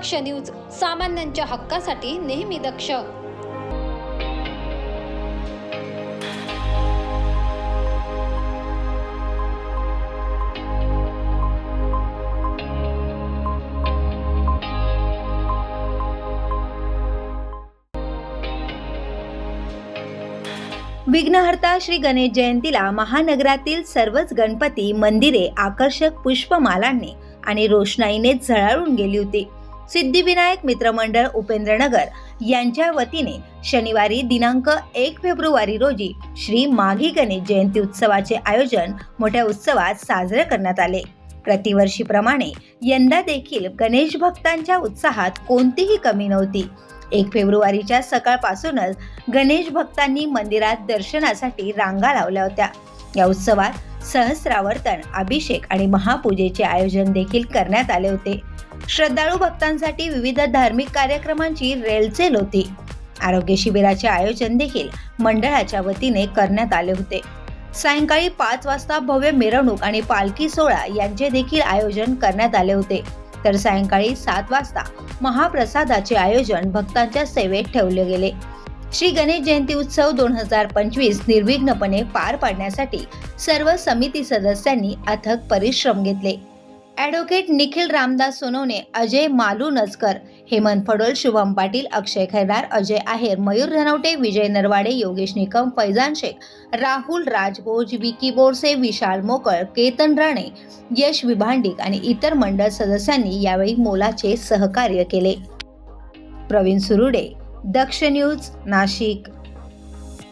दक्ष news सामान्यांच्या हक्कासाठी नेहमी दक्ष. विघ्नहर्ता श्री गणेश जयंतीला महानगरातील सर्वच गणपती मंदिरे आकर्षक पुष्पमालांनी आणि रोषणाईने झळाळून गेली होती. सिद्धिविनायक मित्रमंडळ उपेंद्रनगर यांच्या वतीने शनिवारी दिनांक एक फेब्रुवारी रोजी श्री माघी गणेश जयंती उत्सवाचे आयोजन मोठ्या उत्सवात साजरे करण्यात आले. प्रतिवर्षीप्रमाणे यंदा देखील गणेश भक्तांच्या उत्साहात कोणतीही कमी नव्हती. एक फेब्रुवारीच्या सकाळपासूनच गणेश भक्तांनी मंदिरात दर्शनासाठी रांगा लावल्या होत्या. या उत्सवात सहस्रावर्तन अभिषेक आणि महापूजेचे आयोजन देखील करण्यात आले होते. श्रद्धाळू भक्तांसाठी विविध धार्मिक कार्यक्रमांची रेलचेल होती. आरोग्य शिबिराचे आयोजन देखील मंडळाच्या वतीने करण्यात आले होते. सायंकाळी पाच वाजता भव्य मिरवणूक आणि पालखी सोहळा यांचे देखील आयोजन करण्यात आले होते. तर सायंकाळी सात वाजता महाप्रसादाचे आयोजन भक्तांच्या सेवेत ठेवले गेले. श्री गणेश जयंती उत्सव दोन हजार पंचवीस निर्विघ्नपणे पार पाडण्यासाठी सर्व समिती सदस्यांनी अथक परिश्रम घेतले. ॲडव्होकेट निखिल रामदास सोनवणे अजय मालू नजकर हेमंत फडोल शुभम पाटील अक्षय खैरार अजय आहेर मयूर धनवटे विजय नरवाडे योगेश निकम फैजान शेख राहुल राजभोज विकी बोरसे विशाल मोकळ केतन राणे यश विभांडिक आणि इतर मंडळ सदस्यांनी यावेळी मोलाचे सहकार्य केले. प्रवीण सुरुडे दक्ष न्यूज नाशिक.